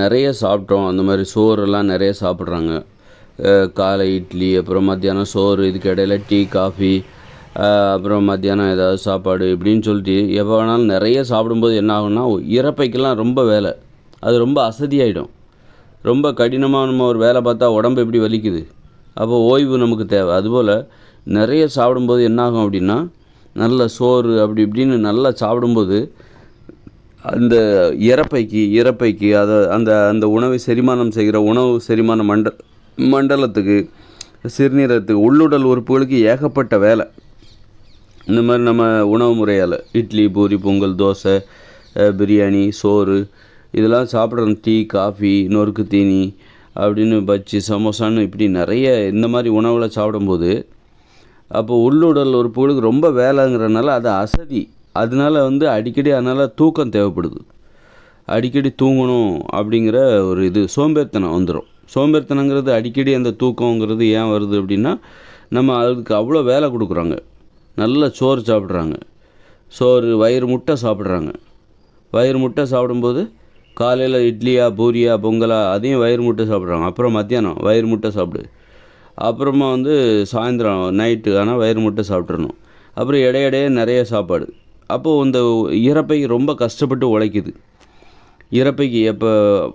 நிறைய சாப்பிட்டோம். அந்த மாதிரி சோறுலாம் நிறைய சாப்பிட்றாங்க. காலை இட்லி அப்புறம் மத்தியானம் சோறு இதுக்கு இடையில டீ காஃபி அப்புறம் மத்தியானம் ஏதாவது சாப்பாடு இப்படின்னு சொல்லிட்டு எப்போ வேணாலும் நிறைய சாப்பிடும்போது என்ன ஆகும்னா இறப்பைக்கெல்லாம் ரொம்ப வேலை. அது ரொம்ப அசதியாயிடும். ரொம்ப கடினமாக நம்ம ஒரு வேலை பார்த்தா உடம்பு எப்படி வலிக்குது? அப்போ ஓய்வு நமக்கு தேவை. அதுபோல் நிறைய சாப்பிடும்போது என்ன ஆகும் அப்படின்னா நல்ல சோறு அப்படி இப்படின்னு நல்லா சாப்பிடும்போது அந்த இறப்பைக்கு இறப்பைக்கு அதை அந்த அந்த உணவை செரிமானம் செய்கிற உணவு செரிமான மண்ட மண்டலத்துக்கு சிறுநீரகத்துக்கு உள்ளுடல் உறுப்புகளுக்கு ஏகப்பட்ட வேலை. இந்த மாதிரி நம்ம உணவு முறையால் இட்லி பூரி பொங்கல் தோசை பிரியாணி சோறு இதெல்லாம் சாப்பிட்ற டீ காஃபி நொறுக்கு தீனி அப்படின்னு பஜ்ஜி சமோசான்னு இப்படி நிறைய இந்த மாதிரி உணவுகளை சாப்பிடும்போது அப்போ உள்ளுடல் உறுப்புகளுக்கு ரொம்ப வேலைங்கிறனால அது அசதி. அதனால வந்து அடிக்கடி அதனால் தூக்கம் தேவைப்படுது. அடிக்கடி தூங்கணும் அப்படிங்கிற ஒரு இது சோம்பேறித்தனம் வந்துடும் சோம்பேறித்தனங்கிறது அடிக்கடி அந்த தூக்கங்கிறது ஏன் வருது அப்படின்னா நம்ம அதுக்கு அவ்வளோ வேலை கொடுக்குறாங்க. நல்ல சோறு சாப்பிட்றாங்க. சோறு வயிறு முட்டை சாப்பிட்றாங்க. வயிறு முட்டை சாப்பிடும்போது காலையில் இட்லியா பூரியா பொங்கலா அதையும் வயிறு முட்டை சாப்பிட்றாங்க. அப்புறம் மத்தியானம் வயிறு முட்டை சாப்பிடு. அப்புறமா வந்து சாயந்தரம் நைட்டு ஆனால் வயிறு முட்டை சாப்பிட்றணும் அப்புறம் இடையிடையே நிறைய சாப்பாடு. அப்போது இந்த இறப்பை ரொம்ப கஷ்டப்பட்டு உழைக்குது. இறப்பைக்கு எப்போ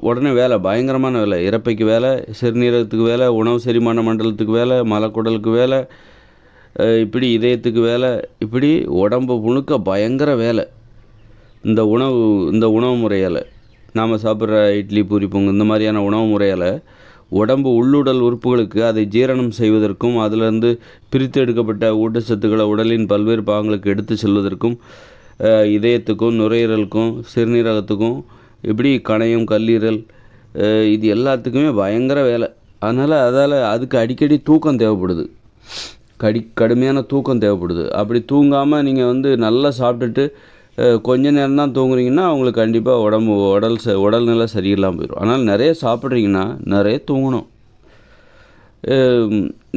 உடனே வேலை பயங்கரமான வேலை. இறப்பைக்கு வேலை சிறுநீரகத்துக்கு வேலை உணவு செரிமான மண்டலத்துக்கு வேலை மலக்குடலுக்கு வேலை இப்படி இதயத்துக்கு வேலை இப்படி உடம்பு முழுக்க பயங்கர வேலை. இந்த உணவு இந்த உணவு முறையால். நாம் சாப்பிட்ற இட்லி பூரி பொங்கல் இந்த மாதிரியான உணவு முறையால் உடம்பு உள்ளுடல் உறுப்புகளுக்கு அதை ஜீரணம் செய்வதற்கும் அதிலிருந்து பிரித்து எடுக்கப்பட்ட ஊட்டச்சத்துக்களை உடலின் பல்வேறு பாகங்களுக்கு எடுத்து செல்வதற்கும் இதயத்துக்கும் நுரையீரலுக்கும் சிறுநீரகத்துக்கும் இப்படி கணையம் கல்லீரல் இது எல்லாத்துக்குமே பயங்கர வேலை. அதனால் அதால் அதுக்கு அடிக்கடி தூக்கம் தேவைப்படுது. கடி கடுமையான தூக்கம் தேவைப்படுது. அப்படி தூங்காமல் நீங்கள் வந்து நல்லா சாப்பிட்டுட்டு கொஞ்ச நேரம் தான் தூங்குறீங்கன்னா அவங்களுக்கு கண்டிப்பாக உடம்பு உடல் ச உடல்நிலை சரியில்லாமல் போயிடும் ஆனால் நிறைய சாப்பிட்றீங்கன்னா நிறைய தூங்கணும்.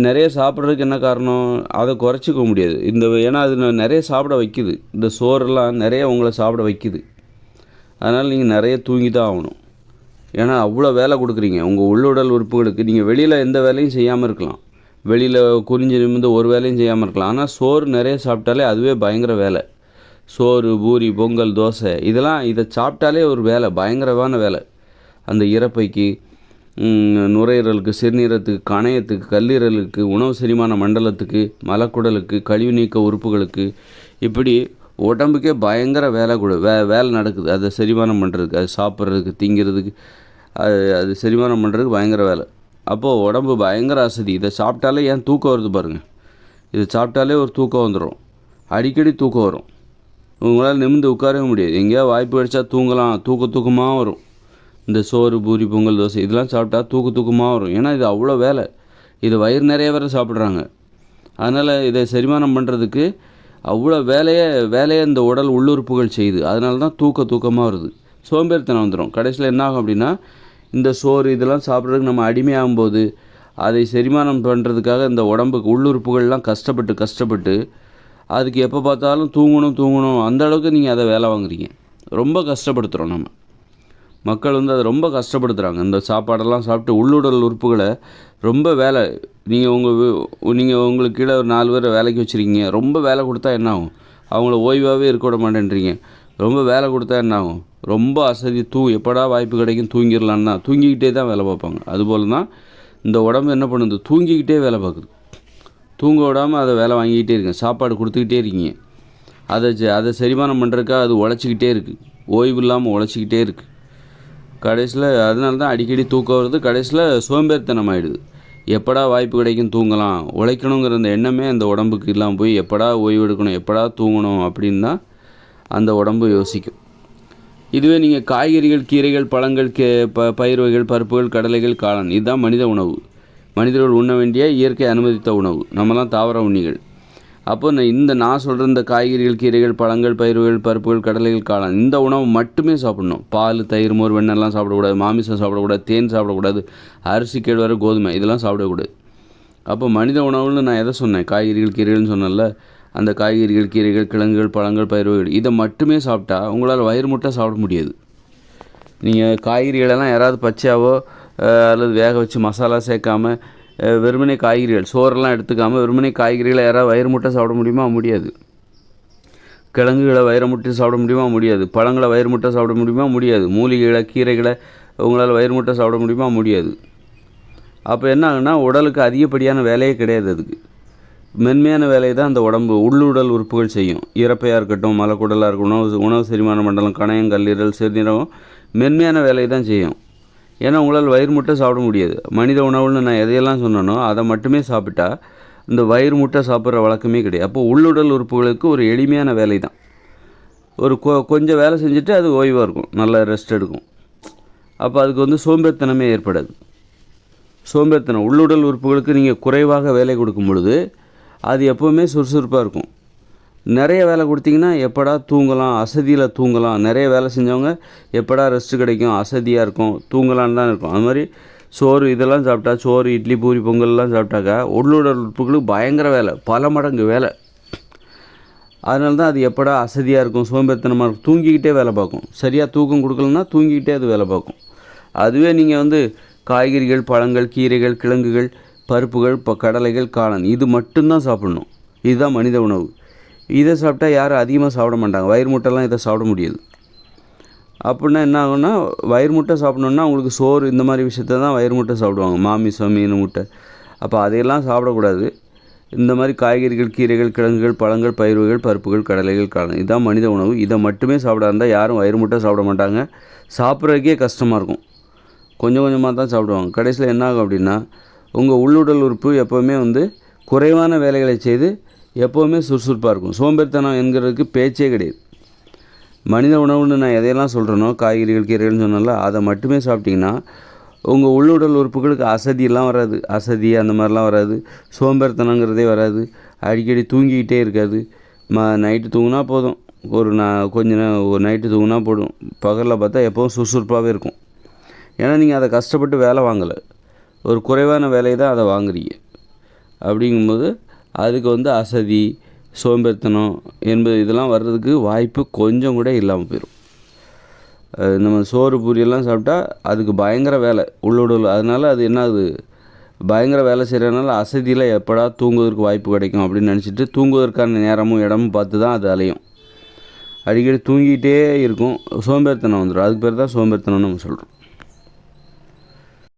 நிறைய சாப்பிட்றதுக்கு என்ன காரணம்? அதை குறைச்சிக்க முடியாது. இந்த ஏன்னா அது நிறைய சாப்பிட வைக்குது. இந்த சோறெல்லாம் நிறைய உங்களை சாப்பிட வைக்குது. அதனால் நீங்கள் நிறைய தூங்கி தான் ஆகணும். ஏன்னா அவ்வளோ வேலை கொடுக்குறீங்க. உங்கள் உள்ளுடல் உறுப்புகளுக்கு நீங்கள் வெளியில் எந்த வேலையும் செய்யாமல் இருக்கலாம். வெளியில் குறிஞ்சு நிமிந்து ஒரு வேலையும் செய்யாமல் இருக்கலாம். ஆனால் சோறு நிறைய சாப்பிட்டாலே அதுவே பயங்கர வேலை. சோறு பூரி பொங்கல் தோசை இதெல்லாம் இதை சாப்பிட்டாலே ஒரு வேலை பயங்கரமான வேலை. அந்த இறப்பைக்கு நுரையீரலுக்கு சிறுநீரத்துக்கு கணையத்துக்கு கல்லீரலுக்கு உணவு செரிமான மண்டலத்துக்கு மலக்குடலுக்கு கழிவு நீக்க உறுப்புகளுக்கு இப்படி உடம்புக்கே பயங்கர வேலை கொடு வே வேலை நடக்குது. அதை செரிமானம் பண்ணுறதுக்கு அது சாப்பிட்றதுக்கு திங்கிறதுக்கு அது அது செரிமானம் பண்ணுறதுக்கு பயங்கர வேலை. அப்போது உடம்பு பயங்கர அசதி. இதை சாப்பிட்டாலே ஏன் தூக்கம் வருது பாருங்கள் இதை சாப்பிட்டாலே ஒரு தூக்கம் வந்துடும் அடிக்கடி தூக்கம் வரும். உங்களால் நிமிர்ந்து உட்காரவே முடியாது. எங்கேயாவது வாய்ப்பு கிடைச்சா தூங்கலாம். தூக்க தூக்கமாக வரும். இந்த சோறு பூரி பொங்கல் தோசை இதெல்லாம் சாப்பிட்டா தூக்க தூக்கமாக வரும். ஏன்னா இது அவ்வளோ வேலை. இது வயிறு நிறைய வேறு சாப்பிட்றாங்க. அதனால் இதை செரிமானம் பண்ணுறதுக்கு அவ்வளோ வேலையை வேலையை இந்த உடல் உள்ளுறுப்புகள் செய்யுது. அதனால தான் தூக்க தூக்கமாக வருது. சோம்பேறித்தனம் வந்துடும் கடைசியில் என்ன ஆகும் அப்படின்னா இந்த சோறு இதெல்லாம் சாப்பிட்றதுக்கு நம்ம அடிமையாகும்போது அதை செரிமானம் பண்ணுறதுக்காக இந்த உடம்புக்கு உள்ளுறுப்புகள்லாம் கஷ்டப்பட்டு கஷ்டப்பட்டு அதுக்கு எப்போ பார்த்தாலும் தூங்கணும் தூங்கணும். அந்த அளவுக்கு நீங்கள் அதை வேலை வாங்குறீங்க. ரொம்ப கஷ்டப்படுத்துகிறோம் நம்ம. மக்கள் வந்து அதை ரொம்ப கஷ்டப்படுத்துகிறாங்க இந்த சாப்பாடெல்லாம் சாப்பிட்டு உள்ளுடல் உறுப்புகளை ரொம்ப வேலை. நீங்கள் உங்கள் நீங்கள் உங்களுக்கு கீழே ஒரு நாலு பேரை வேலைக்கு வச்சுருக்கீங்க. ரொம்ப வேலை கொடுத்தா என்ன ஆகும்? அவங்கள ஓய்வாகவே இருக்க விட மாட்டேன்றீங்க. ரொம்ப வேலை கொடுத்தா என்ன ஆகும்? ரொம்ப அசதி தூ எப்படா வாய்ப்பு கிடைக்கும்? தூங்கிடலான்னா தூங்கிக்கிட்டே தான் வேலை பார்ப்பாங்க. அதுபோல் தான் இந்த உடம்பு என்ன பண்ணுது? தூங்கிக்கிட்டே வேலை பார்க்குது. தூங்க விடாமல் அதை வேலை வாங்கிக்கிட்டே இருக்கேன். சாப்பாடு கொடுத்துக்கிட்டே இருக்கீங்க. அதை செ- அதை செரிமானம் பண்ணுறதுக்காக அது உழைச்சிக்கிட்டே இருக்குது ஓய்வு இல்லாமல் உழைச்சிக்கிட்டே இருக்குது கடைசியில் அதனால தான் அடிக்கடி தூக்கம் வருது. கடைசியில் சோம்பேறித்தனம் ஆகிடுது எப்படா வாய்ப்பு கிடைக்கும் தூங்கலாம். உழைக்கணுங்கிற அந்த எண்ணமே அந்த உடம்புக்கு இல்லாமல் போய் எப்படா ஓய்வு எடுக்கணும் எப்படா தூங்கணும் அப்படின்னு தான் அந்த உடம்பு யோசிக்கும். இதுவே நீங்கள் காய்கறிகள் கீரைகள் பழங்கள் கே ப பயிர் வகைகள் பருப்புகள் கடலைகள் காளான். இதுதான் மனித உணவு. மனிதர்கள் உண்ண வேண்டிய இயற்கை அனுமதித்த உணவு. நம்மலாம் தாவர உண்ணிகள். அப்போ நான் இந்த நான் சொல்கிற இந்த காய்கறிகள் கீரைகள் பழங்கள் பயிர்கள் பருப்புகள் கடலைகள் காளான் இந்த உணவு மட்டுமே சாப்பிடணும். பால் தயிர் மோர் வெண்ணெல்லாம் சாப்பிடக்கூடாது. மாமிசம் சாப்பிடக்கூடாது. தேன் சாப்பிடக்கூடாது. அரிசி கேழ்வரை கோதுமை இதெல்லாம் சாப்பிடக்கூடாது. அப்போ மனித உணவுன்னு நான் எதை சொன்னேன்? காய்கறிகள் கீரைகள்னு சொன்னேன்ல. அந்த காய்கறிகள் கீரைகள் கிழங்குகள் பழங்கள் பயிர் வகைகள் இதை மட்டுமே சாப்பிட்டா உங்களால் வயிறு முட்டை சாப்பிட முடியாது. நீங்கள் காய்கறிகளெல்லாம் யாராவது பச்சையாவோ அல்லது வேக வச்சு மசாலா சேர்க்காம அஹ், வெறுமனே காய்கறிகள் சோறெல்லாம் எடுத்துக்காமல் வெறுமனே காய்கறிகளை யாராவது வயிறு முட்டை சாப்பிட முடியுமா? முடியாது. கிழங்குகளை வயிறு முட்டை சாப்பிட முடியுமா? முடியாது. பழங்களை வயிறு முட்டை சாப்பிட முடியுமா? முடியாது. மூலிகைகளை கீரைகளை உங்களால் வயிறு முட்டை சாப்பிட முடியுமா? முடியாது. அப்போ என்ன ஆகுன்னா உடலுக்கு அதிகப்படியான வேலையே கிடையாது அதுக்கு. மென்மையான வேலையை தான் அந்த உடம்பு. உள்ளுடல் உறுப்புகள் செய்யும். இறப்பையாக இருக்கட்டும் மலக்குடலாக இருக்கட்டும் உணவு உணவு செரிமான மண்டலம் கணையம் கல்லீரல் சிறுநீரகம் மென்மையான வேலையை தான் செய்யும். ஏன்னா உங்களால் வயிறு முட்டை சாப்பிட முடியாது. மனித உணவுன்னு நான் எதையெல்லாம் சொன்னனோ அதை மட்டுமே சாப்பிட்டா இந்த வயிறு முட்டை சாப்பிட்ற வழக்கமே கிடையாது. அப்போ உள்ளுடல் உறுப்புகளுக்கு ஒரு எளிமையான வேலை தான் ஒரு கொ கொஞ்சம் வேலை செஞ்சுட்டு அது ஓய்வாக இருக்கும். நல்லா ரெஸ்ட் எடுக்கும். அப்போ அதுக்கு வந்து சோம்பேறித்தனமே ஏற்படாது. சோம்பேறித்தனம் உள்ளுடல் உறுப்புகளுக்கு நீங்கள் குறைவாக வேலை கொடுக்கும் பொழுது அது எப்போவுமே சுறுசுறுப்பாக இருக்கும். நிறைய வேலை கொடுத்தீங்கன்னா எப்படா தூங்கலாம் அசதியில் தூங்கலாம். நிறைய வேலை செஞ்சவங்க எப்படா ரெஸ்ட்டு கிடைக்கும்? அசதியாக இருக்கும். தூங்கலான்னு தான் இருக்கும். அது மாதிரி சோறு இதெல்லாம் சாப்பிட்டா சோறு இட்லி பூரி பொங்கல்லாம் சாப்பிட்டாக்கா உள்ளுடல் உறுப்புகளுக்கு பயங்கர வேலை. பல மடங்கு வேலை. அதனால தான் அது எப்படா அசதியாக இருக்கும் சோம்பேறித்தனமாக இருக்கும். தூங்கிக்கிட்டே வேலை பார்க்கும். சரியாக தூக்கம் கொடுக்கலன்னா தூங்கிக்கிட்டே அது வேலை பார்க்கும். அதுவே நீங்கள் வந்து காய்கறிகள் பழங்கள் கீரைகள் கிழங்குகள் பருப்புகள் இப்போ கடலைகள் காளான் இது மட்டும்தான் சாப்பிடணும். இதுதான் மனித உணவு. இதை சாப்பிட்டா யாரும் அதிகமாக சாப்பிட மாட்டாங்க? வயிறு முட்டைலாம் இதை சாப்பிட முடியாது. அப்படின்னா என்ன ஆகும்னா வயிறு முட்டை சாப்பிடணுன்னா உங்களுக்கு சோறு இந்த மாதிரி விஷயத்த தான் வயிறு முட்டை சாப்பிடுவாங்க. மாமிசம் மீன் முட்டை. அப்போ அதையெல்லாம் சாப்பிடக்கூடாது. இந்த மாதிரி காய்கறிகள் கீரைகள் கிழங்குகள் பழங்கள் பயிர்கள் பருப்புகள் கடலைகள் காளான். இதுதான் மனித உணவு. இதை மட்டுமே சாப்பிட இருந்தால் யாரும் வயிறு முட்டை சாப்பிட மாட்டாங்க. சாப்பிட்றதுக்கே கஷ்டமாக இருக்கும். கொஞ்சம் கொஞ்சமாக தான் சாப்பிடுவாங்க. கடைசியில் என்ன ஆகும் அப்படின்னா உங்கள் உள்ளுடல் உறுப்பு எப்போவுமே வந்து குறைவான வேலைகளை செய்து எப்போவுமே சுறுசுறுப்பாக இருக்கும். சோம்பேறித்தனம் என்கிறதுக்கு பேச்சே கிடையாது. மனித உணவுன்னு நான் எதையெல்லாம் சொல்கிறேனோ காய்கறிகள் கீரைகள்னு சொன்னால அதை மட்டுமே சாப்பிட்டிங்கன்னா உங்கள் உள்ளுடல் உறுப்புகளுக்கு அசதியெல்லாம் வராது. அசதி அந்த மாதிரிலாம் வராது. சோம்பேறித்தனங்கிறதே வராது. அடிக்கடி தூங்கிக்கிட்டே இருக்காது. ம நைட்டு தூங்கினா போதும். ஒரு நான் கொஞ்ச நேரம் ஒரு நைட்டு தூங்கினா போதும். பகலில் பார்த்தா எப்போவும் சுறுசுறுப்பாகவே இருக்கும். ஏன்னா நீங்கள் அதை கஷ்டப்பட்டு வேலை வாங்கலை. ஒரு குறைவான வேலையை தான் அதை வாங்குறீங்க. அப்படிங்கும்போது அதுக்கு வந்து அசதி சோம்பேறித்தனம் என்பது இதெல்லாம் வர்றதுக்கு வாய்ப்பு கொஞ்சம் கூட இல்லாமல் போயிடும் நம்ம சோறு பூரியெல்லாம் சாப்பிட்டா அதுக்கு பயங்கர வேலை உள்ளுடல் அதனால அது என்ன பயங்கர வேலை செய்கிறதுனால அசதியில் எப்படா தூங்குவதற்கு வாய்ப்பு கிடைக்கும் அப்படின்னு நினச்சிட்டு தூங்குவதற்கான நேரமும் இடமும் பார்த்து தான் அது அலையும். அடிக்கடி தூங்கிக்கிட்டே இருக்கும். சோம்பேறித்தனம் வந்துடும் அதுக்கு பேர் தான் சோம்பேறித்தனம்னு நம்ம சொல்கிறோம்